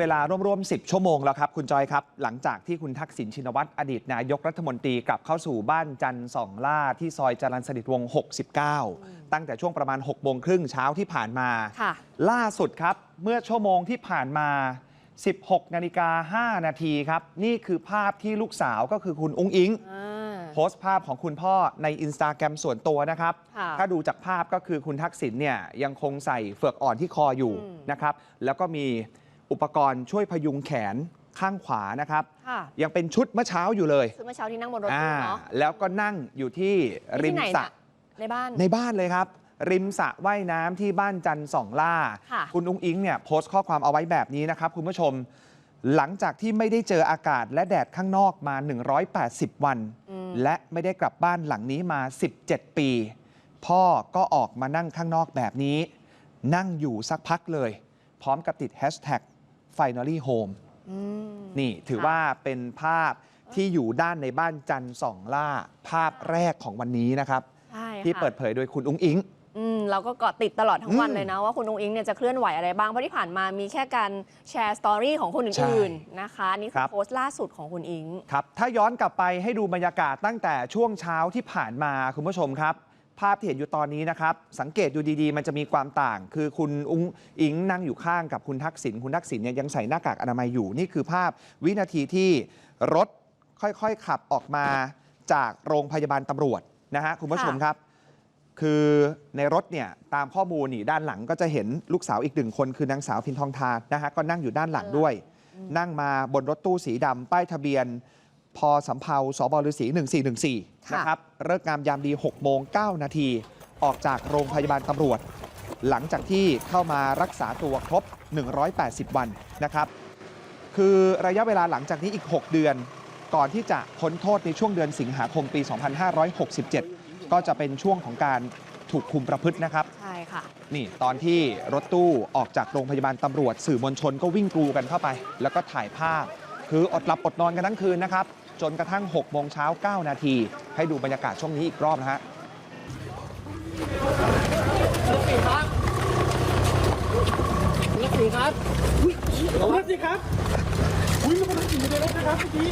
เวลาร่วมๆ 10 ชั่วโมงแล้วครับ คุณจอยครับ หลังจากที่คุณทักษิณชินวัตรอดีตนายกรัฐมนตรีกลับเข้าสู่บ้านจันทร์สองล่าที่ซอยจรัญสนิทวงศ์69 ตั้งแต่ช่วงประมาณ6โมงครึ่งเช้าที่ผ่านมาค่ะล่าสุดครับ เมื่อชั่วโมงที่ผ่านมา 16นาฬิกา5นาทีครับ นี่คือภาพที่ลูกสาวก็คือคุณอุ้งอิงอ่าโพสต์ภาพของคุณพ่อในอินสตาแกรมส่วนตัวนะครับค่ะถ้าดูจากภาพก็คือคุณทักษิณเนี่ยยังคงใส่เฟือกอ่อนที่คออยู่อืมนะครับ แล้วก็มี อุปกรณ์ช่วยพยุงแขนข้างขวานะครับ ค่ะยังเป็นชุดเมื่อเช้าอยู่เลยซึ่งเมื่อเช้าที่นั่งบนรถอ่าตู้เนาะ แล้วก็นั่งอยู่ที่ริที่มไหนสระน่ะในบ้าน ในบ้านเลยครับ ริมสระว่ายน้ำที่บ้านจันทร์สองล่า ค่ะ คุณอุ้งอิงเนี่ยโพสต์ข้อความเอาไว้แบบนี้นะครับ คุณผู้ชม หลังจากที่ไม่ได้เจออากาศและแดดข้างนอกมา 180 วัน อืมและไม่ได้กลับบ้านหลังนี้มา 17 ปี พ่อก็ออกมานั่งข้างนอกแบบนี้ นั่งอยู่สักพักเลย พร้อมกับติดแฮชแท็ก finally home อืมนี่ถือค่ะว่าเป็นภาพที่อยู่ด้านในบ้านจันทร์สองล่า ภาพแรกของวันนี้นะครับใช่ที่ค่ะเปิดเผยโดยคุณอุ้งอิงอืมเราก็เกาะติดตลอดทั้งวันอืมเลยนะ ว่าคุณองอิงเนี่ยจะเคลื่อนไหวอะไรบ้าง เพราะที่ผ่านมามีแค่การแชร์สตอรี่ของคนอื่นๆนะคะ นี่คืครัอบโพสต์ล่าสุดของคุณอิงครับ ถ้าย้อนกลับไปให้ดูบรรยากาศตั้งแต่ช่วงเช้าที่ผ่านมาคุณผู้ชมครับ ภาพที่เห็นอยู่ตอนนี้นะครับ สังเกตดูดีๆ มันจะมีความต่าง คือคุณอุ้งอิงนั่งอยู่ข้างกับคุณทักษิณคุณทักษิณเนี่ยยังใส่หน้ากากอนามัยอยู่นี่คือภาพวินาทีที่รถค่อยๆขับออกมาจากโรงพยาบาลตำรวจนะฮะคุณผู้ชมครับ คือในรถเนี่ยตามข้อมูลนี่ด้านหลังก็จะเห็นลูกสาวอีกหนึ่งคนคือนางสาวพินทองทานนะฮะก็นั่งอยู่ด้านหลังด้วย นั่งมาบนรถตู้สีดำป้ายทะเบียน พอสำเภาสบฤษี1414ค่ะนะครับ เลิกษ์งามยามดี 6 โมง 9 นาที ออกจากโรงพยาบาลตำรวจ หลังจากที่เข้ามารักษาตัวครบ 180 วันนะครับ คือระยะเวลาหลังจากนี้อีก 6 เดือน ก่อนที่จะพ้นโทษในช่วงเดือนสิงหาคมปี 2567 ก็จะเป็นช่วงของการถูกคุมประพฤตินะครับ ใช่ค่ะ นี่ตอนที่รถตู้ออกจากโรงพยาบาลตำรวจ สื่อมวลชนก็วิ่งกรูกันเข้าไป แล้วก็ถ่ายภาพ คืออดหลับอดนอนกันทั้งคืนนะครับ จนกระทั่ง6โมงเช้า9นาที ให้ดูบรรยากาศช่วงนี้อีกรอบนะฮะรถสิครับอุ้ยรถสิครับอุ้ยมีคนนั่งอยู่ในรถนะครับเมื่อกี้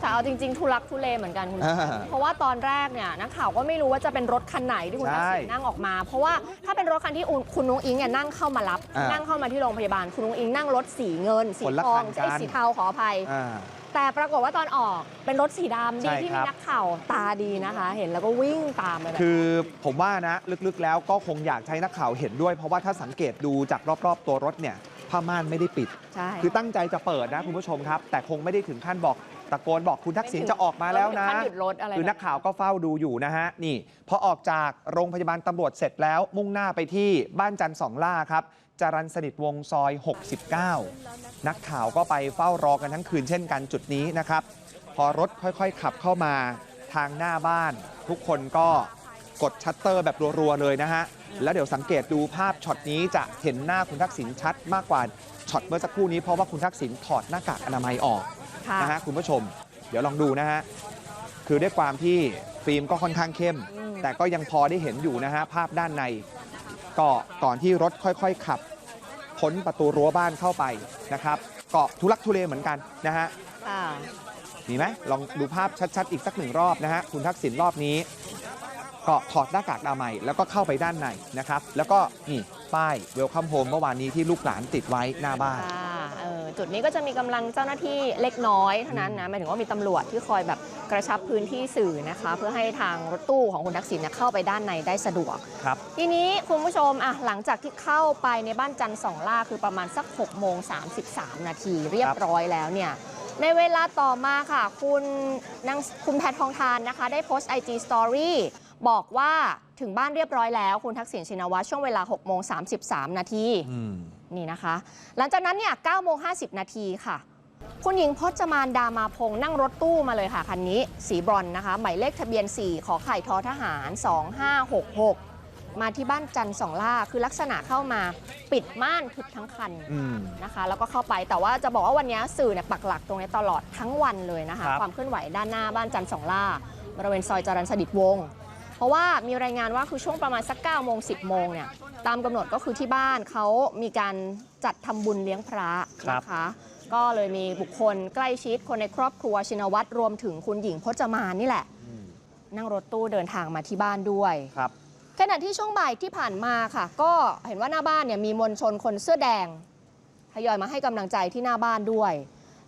แต่เอาจริงๆทุลักทุเลเหมือนกันคุณอ่าเพราะว่าตอนแรกเนี่ยนักข่าวก็ไม่รู้ว่าจะเป็นรถคันไหนที่คุณทักษิณใช่นั่งออกมา เพราะว่าถ้าเป็นรถคันที่คุณนุ้งอิงเนี่ยนั่งเข้ามารับอ่านั่นั่งเข้ามาที่โรงพยาบาลคุณนุ้งอิงนั่งรถสีเงิน สีคนละทองคันกันไอ้สีเทาขออภัยอ่า แต่ปรากฏว่าตอนออกเป็นรถสีดำดีใช่ที่ครัมีบนักข่าวตาดีนะคะ เห็นแล้วก็วิ่งตามไปแบบคือผมว่านะลึกๆแล้วก็คงอยากจะให้นักข่าวเห็นด้วย เพราะว่าถ้าสังเกตดูจากรอบๆ ตัวรถเนี่ยผ้าม่านไม่ได้ปิด ใช่ คือตั้งใจจะเปิดนะคุณผู้ชมครับ แต่คงไม่ได้ถึงขั้นบอกตะโกนบอกคุณทักษิณจะออกมาแล้วนะไม่ถึงขั้นหยุดรถอะไรคือนักข่าวก็เฝ้าดูอยู่นะฮะ นี่ พอออกจากโรงพยาบาลตำรวจเสร็จแล้วมุ่งหน้าไปที่บ้านจันทร์สองล่าครับ จรันสนิทวงศ์ซอย 69 นักข่าวก็ไปเฝ้ารอกันทั้งคืนเช่นกันจุดนี้นะครับ พอรถค่อยๆ ขับเข้ามาทางหน้าบ้าน ทุกคนก็กดชัตเตอร์แบบรัวๆเลยนะฮะ แล้วเดี๋ยวสังเกตดูภาพช็อตนี้จะเห็นหน้าคุณทักษิณชัดมากกว่าช็อตเมื่อสักครู่นี้เพราะว่าคุณทักษิณถอดหน้ากากอนามัยออกค่ะนะฮะคุณผู้ชม เดี๋ยวลองดูนะฮะคือด้วยความที่ฟิล์มก็ค่อนข้างเข้มอืมแต่ก็ยังพอได้เห็นอยู่นะฮะภาพด้านใน ก็ก่อนที่รถค่อยๆ ขับพ้นประตูรั้วบ้านเข้าไปนะครับก็ทุลักทุเลเหมือนกันนะฮะค่ะมีไหมลองดูภาพชัดๆ อีกสักหนึ่งรอบนะฮะคุณทักษิณรอบนี้ ก็ถอดหน้ากากอนามัยแล้วก็เข้าไปด้านในนะครับ แล้วก็นี่ป้ายเวลคัมโฮมเมื่อวานนี้ที่ลูกหลานติดไว้หน้าบ้านค่ะเออจุดนี้ก็จะมีกำลังเจ้าหน้าที่เล็กน้อยเท่านั้นนะหมายถึงว่ามีตำรวจที่คอยแบบ กระชับพื้นที่สื่อนะคะ เพื่อให้ทางรถตู้ของคุณทักษิณเนี่ยเข้าไปด้านในได้สะดวก ครับ ทีนี้คุณผู้ชมอะหลังจากที่เข้าไปในบ้านจันทร์สองล่าคือประมาณสัก6โมง33 นาทีเรียบร้อยแล้วเนี่ยในเวลาต่อมาค่ะ คุณนางคุณแพททองทานนะคะ ได้โพสต์ IG Story บอกว่าถึงบ้านเรียบร้อยแล้ว คุณทักษิณชินวัตรช่วงเวลา6โมง33 นาทีอืมนี่นะคะ หลังจากนั้นเนี่ย9โมง50 นาทีค่ะ คุณหญิงพจมานดามาพงษ์นั่งรถตู้มาเลยค่ะ คันนี้สีบรอนซ์นะคะ หมายเลขทะเบียน 4 ขอไข่ทอทหาร 2566 มาที่บ้านจันทร์สองล่า คือลักษณะเข้ามาปิดม่านทึบทั้งคันอืมนะคะ แล้วก็เข้าไปแต่ว่าจะบอกว่าวันนี้สื่อเนี่ยปักหลักตรงนี้ตลอดทั้งวันเลยนะคะครับความเคลื่อนไหวด้านหน้าบ้านจันทร์สองล่า บริเวณซอยจรัญสนิทวงศ์เพราะว่ามีรายงานว่าคือช่วงประมาณสัก9โมง10โมงเนี่ยตามกำหนดก็คือที่บ้านเขามีการจัดทำบุญเลี้ยงพระครับนะคะ ก็เลยมีบุคคลใกล้ชิดคนในครอบครัวชินวัตรรวมถึงคุณหญิงพจมานนี่แหละ นั่งรถตู้เดินทางมาที่บ้านด้วยครับขณะที่ช่วงบ่ายที่ผ่านมาค่ะ ก็เห็นว่าหน้าบ้านเนี่ยมีมวลชนคนเสื้อแดงทยอยมาให้กำลังใจที่หน้าบ้านด้วย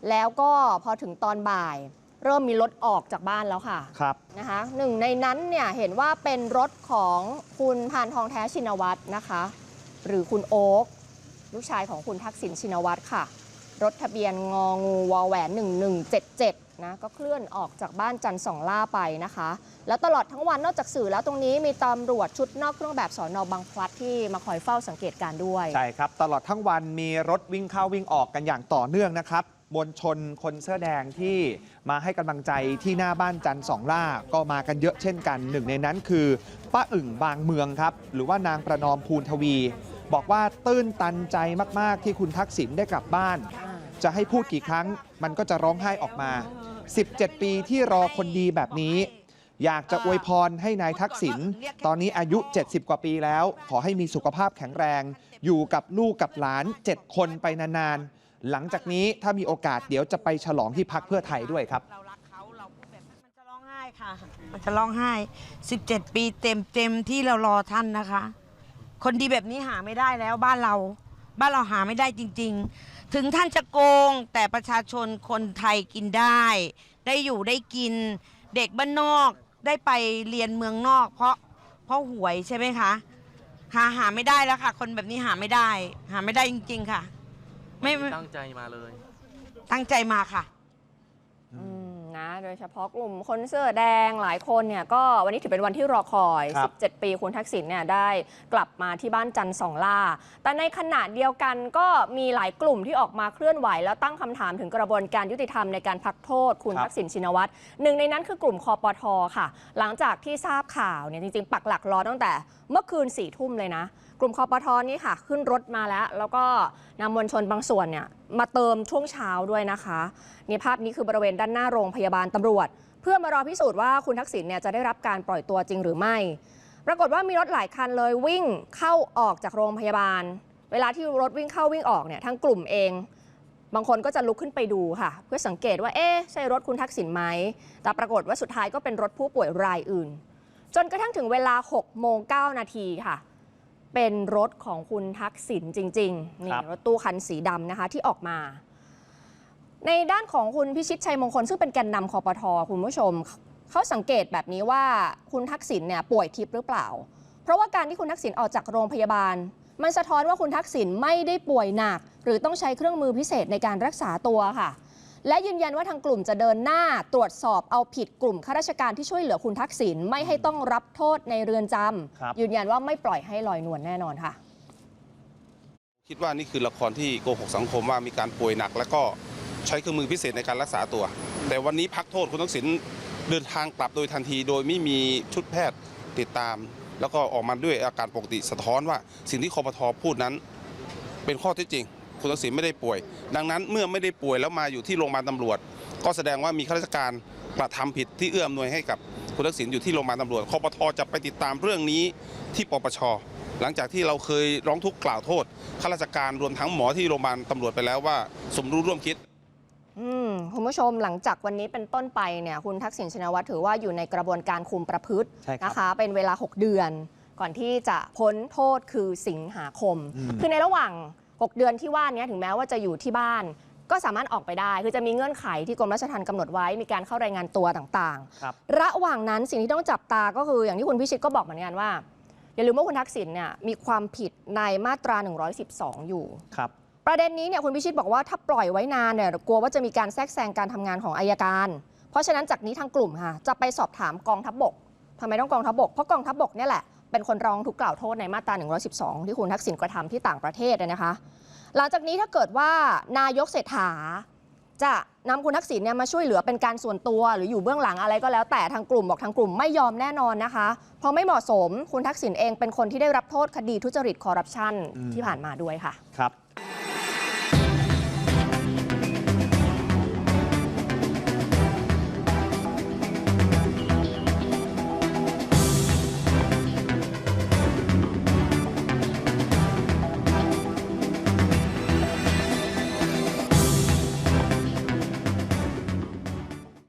แล้วก็พอถึงตอนบ่าย เริ่มมีรถออกจากบ้านแล้วค่ะครับนะคะหนึ่งในนั้นเนี่ยเห็นว่าเป็นรถของคุณพานทองแท้ชินวัตรนะคะ หรือคุณโอ๊คลูกชายของคุณทักษิณชินวัตรค่ะ รถทะเบียนงองูวอแหวน 1177 นะก็เคลื่อนออกจากบ้านจันทร์สองล่าไปนะคะ แล้วตลอดทั้งวันนอกจากสื่อแล้วตรงนี้มีตำรวจชุดนอกเครื่องแบบสอนอบางพลัดที่มาคอยเฝ้าสังเกตการ์ด้วย ใช่ครับ ตลอดทั้งวันมีรถวิ่งเข้าวิ่งออกกันอย่างต่อเนื่องนะครับมวลชนคนเสื้อแดงที่มาให้กำลังใจที่หน้าบ้านจันทร์สองล่าก็มากันเยอะเช่นกันหนึ่งในนั้นคือป้าอึ่งบางเมืองครับ หรือว่านางประนอมภูลทวี บอกว่าตื้นตันใจมาก ๆ ที่คุณทักษิณได้กลับบ้าน จะให้พูดกี่ครั้ง มันก็จะร้องไห้ออกมา 17 ปีที่รอคนดีแบบนี้ อยากจะอวยพรให้นายทักษิณตอนนี้อายุ 70 กว่าปีแล้ว ขอให้มีสุขภาพแข็งแรง อยู่กับลูกกับหลาน 7 คนไปนานๆ หลังจากนี้ถ้ามีโอกาสเดี๋ยวจะไปฉลองที่พักเพื่อไทยด้วยครับเรารักเขาเราพูดแบบนั้นมันจะร้องไห้ค่ะมันจะร้องไห้ 17 ปีเต็มเต็มที่เรารอท่านนะคะ คนดีแบบนี้หาไม่ได้แล้วบ้านเรา บ้านเราหาไม่ได้จริง ๆ ถึงท่านจะโกงแต่ประชาชนคนไทยกินได้ ได้อยู่ได้กิน เด็กบ้านนอกได้ไปเรียนเมืองนอก เพราะเพราะหวยใช่ไหมคะ หาหาไม่ได้แล้วค่ะ คนแบบนี้หาไม่ได้ หาไม่ได้จริง ๆ ค่ะ ไม่ไม่ตั้งใจมาเลย ตั้งใจมาค่ะอืม นะ โดยเฉพาะกลุ่มคนเสื้อแดงหลายคนเนี่ยก็วันนี้ถือเป็นวันที่รอคอย ครับ 17 ปีคุณทักษิณเนี่ยได้กลับมาที่บ้านจันทร์สองล่า แต่ในขณะเดียวกันก็มีหลายกลุ่มที่ออกมาเคลื่อนไหว แล้วตั้งคำถามถึงกระบวนการยุติธรรมในการพักโทษคุณครับ ทักษิณชินวัตรหนึ่งในนั้นคือกลุ่มคอปทค่ะ หลังจากที่ทราบข่าวเนี่ยจริงๆ ปักหลักรอตั้งแต่เมื่อคืนสี่ทุ่มเลยนะ กลุ่มคอปทอนี่ค่ะ ขึ้นรถมาแล้ว แล้วก็นำมวลชนบางส่วนเนี่ยมาเติมช่วงเช้าด้วยนะคะนี่ภาพนี้คือบริเวณด้านหน้าโรงพยาบาลตำรวจ เพื่อมารอพิสูจน์ว่าคุณทักษิณเนี่ยจะได้รับการปล่อยตัวจริงหรือไม่ ปรากฏว่ามีรถหลายคันเลยวิ่งเข้าออกจากโรงพยาบาล เวลาที่รถวิ่งเข้าวิ่งออกเนี่ยทั้งกลุ่มเอง บางคนก็จะลุกขึ้นไปดูค่ะ เพื่อสังเกตว่าเอ๊ะใช่รถคุณทักษิณไหมแต่ปรากฏว่าสุดท้ายก็เป็นรถผู้ป่วยรายอื่น จนกระทั่งถึงเวลา6โมง9นาทีค่ะ เป็นรถของคุณทักษิณจริงๆนี่ครับ รถตู้คันสีดำนะคะที่ออกมา ในด้านของคุณพิชิตชัยมงคล ซึ่งเป็นแกนนำคอปทคุณผู้ชม เขาสังเกตแบบนี้ว่าคุณทักษิณเนี่ยป่วยทิพย์หรือเปล่า เพราะว่าการที่คุณทักษิณออกจากโรงพยาบาล มันสะท้อนว่าคุณทักษิณไม่ได้ป่วยหนัก หรือต้องใช้เครื่องมือพิเศษในการรักษาตัวค่ะ และยืนยันว่าทางกลุ่มจะเดินหน้าตรวจสอบเอาผิดกลุ่มข้าราชการที่ช่วยเหลือคุณทักษิณไม่ให้ต้องรับโทษในเรือนจำครับยืนยันว่าไม่ปล่อยให้ลอยนวลแน่นอนค่ะ คิดว่านี่คือละครที่โกหกสังคมว่ามีการป่วยหนัก แล้วก็ใช้เครื่องมือพิเศษในการรักษาตัว แต่วันนี้พักโทษคุณทักษิณเดินทางกลับโดยทันที โดยไม่มีชุดแพทย์ติดตาม แล้วก็ออกมาด้วยอาการปกติสะท้อนว่าสิ่งที่คอปทพูดนั้น เป็นข้อเท็จจริง คุณทักษิณไม่ได้ป่วย ดังนั้นเมื่อไม่ได้ป่วยแล้วมาอยู่ที่โรงพยาบาลตำรวจ ก็แสดงว่ามีข้าราชการกระทำผิดที่เอื้ออำนวยให้กับคุณทักษิณอยู่ที่โรงพยาบาลตำรวจคอปทจะไปติดตามเรื่องนี้ที่ปปชหลังจากที่เราเคยร้องทุกข์กล่าวโทษข้าราชการรวมทั้งหมอที่โรงพยาบาลตำรวจไปแล้วว่า สมรู้ร่วมคิดอืมคุณผู้ชมหลังจากวันนี้เป็นต้นไปเนี่ยคุณทักษิณชินวัตรถือว่าอยู่ในกระบวนการคุมประพฤติใช่ครับนะคะ เป็นเวลา 6 เดือน ก่อนที่จะพ้นโทษคือสิงหาคมอืมคือในระหว่าง 6 เดือนที่ว่านี้ถึงแม้ว่าจะอยู่ที่บ้าน ก็สามารถออกไปได้ คือจะมีเงื่อนไขที่กรมราชทัณฑ์กำหนดไว้มีการเข้ารายงานตัวต่างครับ ๆ ระหว่างนั้นสิ่งที่ต้องจับตาก็คืออย่างที่คุณพิชิตก็บอกเหมือนกันว่า อย่าลืมว่าคุณทักษิณเนี่ยมีความผิดในมาตรา 112 อยู่ ครับ ประเด็นนี้เนี่ยคุณพิชิตบอกว่าถ้าปล่อยไว้นานเนี่ยกลัวว่าจะมีการแทรกแซงการทำงานของอายการ เพราะฉะนั้นจากนี้ทางกลุ่มค่ะจะไปสอบถามกองทัพบกทำไมต้องกองทัพบกเพราะกองทัพบกเนี่ยแหละ เป็นคนร้องทุกข์กล่าวโทษในมาตรา 112 ที่คุณทักษิณกระทำที่ต่างประเทศนะคะ หลังจากนี้ถ้าเกิดว่านายกเศรษฐา จะนำคุณทักษิณเนี่ยมาช่วยเหลือเป็นการส่วนตัวหรืออยู่เบื้องหลังอะไรก็แล้วแต่ทางกลุ่มบอกทางกลุ่มไม่ยอมแน่นอนนะคะ เพราะไม่เหมาะสมคุณทักษิณเองเป็นคนที่ได้รับโทษคดีทุจริตคอร์รัปชันที่ผ่านมาด้วยค่ะ ครับ